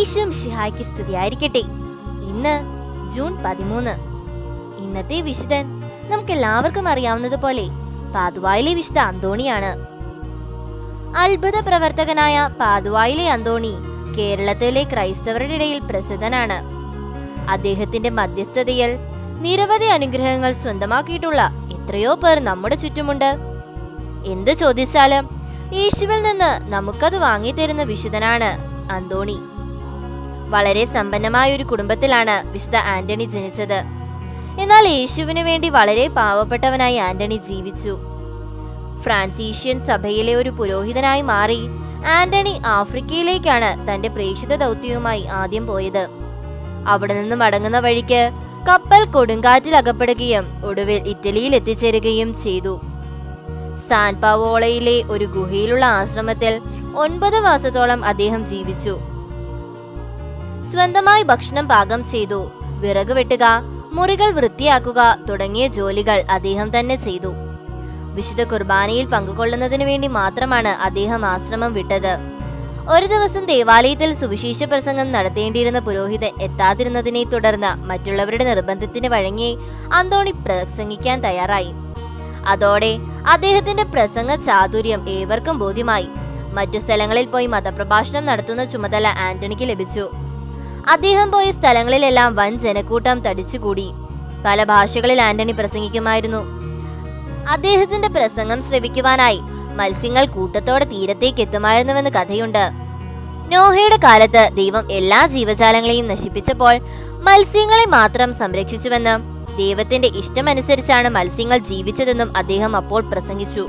ഈശോ മിശിഹായ്ക്ക് സ്തുതിയായിരിക്കട്ടെ. ഇന്ന് ജൂൺ പതിമൂന്ന്. ഇന്നത്തെ വിശുദ്ധൻ നമുക്ക് എല്ലാവർക്കും അറിയാവുന്നതുപോലെ പാതുവായിലെ വിശുദ്ധ അന്തോണിയാണ്. അത്ഭുത പ്രവർത്തകനായ പാതുവായിലെ അന്തോണി കേരളത്തിലെ ക്രൈസ്തവരുടെ ഇടയിൽ പ്രസിദ്ധനാണ്. അദ്ദേഹത്തിന്റെ മധ്യസ്ഥതയിൽ നിരവധി അനുഗ്രഹങ്ങൾ സ്വന്തമാക്കിയിട്ടുള്ള എത്രയോ പേർ നമ്മുടെ ചുറ്റുമുണ്ട്. എന്ത് ചോദിച്ചാലും യേശുവിൽ നിന്ന് നമുക്കത് വാങ്ങി വാങ്ങിത്തരുന്ന വിശുദ്ധനാണ് അന്തോണി. വളരെ സമ്പന്നമായ ഒരു കുടുംബത്തിലാണ് വിശുദ്ധ ആന്റണി ജനിച്ചത്. എന്നാൽ യേശുവിന് വേണ്ടി വളരെ പാവപ്പെട്ടവനായി ആന്റണി ജീവിച്ചു. ഫ്രാൻസീഷ്യൻ സഭയിലെ ഒരു പുരോഹിതനായി മാറി ആന്റണി ആഫ്രിക്കയിലേക്കാണ് തന്റെ പ്രേക്ഷിത ദൗത്യവുമായി ആദ്യം പോയത്. അവിടെ നിന്ന് മടങ്ങുന്ന വഴിക്ക് കപ്പൽ കൊടുങ്കാറ്റിൽ അകപ്പെടുകയും ഒടുവിൽ ഇറ്റലിയിൽ എത്തിച്ചേരുകയും ചെയ്തു. സാൻ പാവോളയിലെ ഒരു ഗുഹയിലുള്ള ആശ്രമത്തിൽ ഒൻപത് മാസത്തോളം അദ്ദേഹം ജീവിച്ചു. സ്വന്തമായി ഭക്ഷണം പാകം ചെയ്തു. വിറക് വെട്ടുക മുറികൾ വൃത്തിയാക്കുക തുടങ്ങിയ ജോലികൾ അദ്ദേഹം തന്നെ ചെയ്തു. വിശുദ്ധ കുർബാനയിൽ പങ്കുകൊള്ളുന്നതിനു വേണ്ടി മാത്രമാണ് അദ്ദേഹം ആശ്രമം വിട്ടത്. ഒരു ദിവസം ദേവാലയത്തിൽ സുവിശേഷ പ്രസംഗം നടത്തേണ്ടിയിരുന്ന പുരോഹിതൻ എത്താതിരുന്നതിനെ തുടർന്ന് മറ്റുള്ളവരുടെ നിർബന്ധത്തിന് വഴങ്ങി അന്തോണി പ്രസംഗിക്കാൻ തയ്യാറായി. അതോടെ അദ്ദേഹത്തിന്റെ പ്രസംഗ ചാതുര്യം ഏവർക്കും ബോധ്യമായി. മറ്റു സ്ഥലങ്ങളിൽ പോയി മതപ്രഭാഷണം നടത്തുന്ന ചുമതല ആന്റണിക്ക് ലഭിച്ചു. അദ്ദേഹം പോയ സ്ഥലങ്ങളിലെല്ലാം വൻ ജനക്കൂട്ടം തടിച്ചുകൂടി. പല ഭാഷകളിൽ ആന്റണി പ്രസംഗിക്കുമായിരുന്നു. അദ്ദേഹത്തിന്റെ പ്രസംഗം ശ്രവിക്കുവാനായി മത്സ്യങ്ങൾ കൂട്ടത്തോടെ തീരത്തേക്ക് എത്തുമായിരുന്നുവെന്ന് കഥയുണ്ട്. നോഹയുടെ കാലത്ത് ദൈവം എല്ലാ ജീവജാലങ്ങളെയും നശിപ്പിച്ചപ്പോൾ മത്സ്യങ്ങളെ മാത്രം സംരക്ഷിച്ചുവെന്നും ദൈവത്തിന്റെ ഇഷ്ടമനുസരിച്ചാണ് മത്സ്യങ്ങൾ ജീവിച്ചതെന്നും അദ്ദേഹം അപ്പോൾ പ്രസംഗിച്ചു.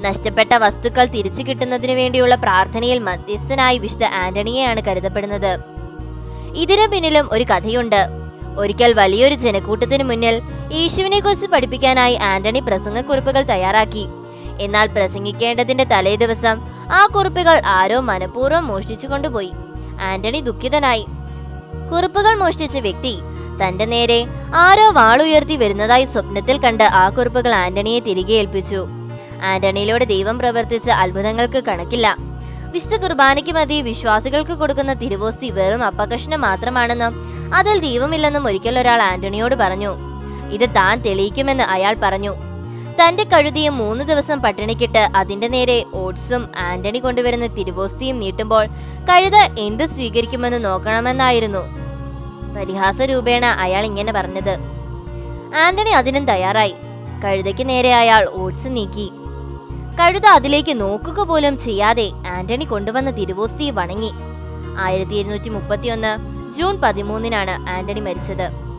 നഷ്ടപ്പെട്ട വസ്തുക്കൾ തിരിച്ചു കിട്ടുന്നതിനു വേണ്ടിയുള്ള പ്രാർത്ഥനയിൽ മധ്യസ്ഥനായി വിശുദ്ധ ആന്റണിയെയാണ് കരുതപ്പെടുന്നത്. ഇതിനു പിന്നിലും ഒരു കഥയുണ്ട്. ഒരിക്കൽ വലിയൊരു ജനക്കൂട്ടത്തിനു മുന്നിൽ യേശുവിനെ കുറിച്ച് പഠിപ്പിക്കാനായി ആന്റണി പ്രസംഗക്കുറിപ്പുകൾ തയ്യാറാക്കി. എന്നാൽ പ്രസംഗിക്കേണ്ടതിന്റെ തലേ ദിവസം ആ കുറിപ്പുകൾ ആരോ മനഃപൂർവം മോഷ്ടിച്ചു കൊണ്ടുപോയി. ആന്റണി ദുഃഖിതനായി. കുറിപ്പുകൾ മോഷ്ടിച്ച വ്യക്തി തന്റെ നേരെ ആരോ വാളുയർത്തി വരുന്നതായി സ്വപ്നത്തിൽ കണ്ട് ആ കുറിപ്പുകൾ ആന്റണിയെ തിരികെ ഏൽപ്പിച്ചു. ആന്റണിയിലൂടെ ദൈവം പ്രവർത്തിച്ച അത്ഭുതങ്ങൾക്ക് കണക്കില്ല. വിശുദ്ധ കുർബാനയ്ക്ക് മതി വിശ്വാസികൾക്ക് കൊടുക്കുന്ന തിരുവോസ്തി വെറും അപ്പകഷ്ണം മാത്രമാണെന്നും അതിൽ ദൈവമില്ലെന്നും ഒരിക്കൽ ഒരാൾ ആന്റണിയോട് പറഞ്ഞു. ഇത് താൻ തെളിയിക്കുമെന്ന് അയാൾ പറഞ്ഞു. തന്റെ കഴുതിയും മൂന്ന് ദിവസം പട്ടിണിക്കിട്ട് അതിന്റെ നേരെ ഓട്സും ആന്റണി കൊണ്ടുവരുന്ന തിരുവോസ്തിയും നീട്ടുമ്പോൾ കഴുത എന്ത് സ്വീകരിക്കുമെന്ന് നോക്കണമെന്നായിരുന്നു. പരിഹാസ രൂപേണ അയാൾ ഇങ്ങനെ പറഞ്ഞത്. ആന്റണി അതിനും തയ്യാറായി. കഴുതയ്ക്ക് നേരെ അയാൾ ഓട്സ് നീക്കി. കഴുത അതിലേക്ക് നോക്കുക പോലും ചെയ്യാതെ ആന്റണി കൊണ്ടുവന്ന തിരുവോസ്തിയെ വണങ്ങി. ആയിരത്തി ഇരുന്നൂറ്റി മുപ്പത്തിയൊന്ന് ജൂൺ പതിമൂന്നിനാണ് ആന്റണി മരിച്ചത്.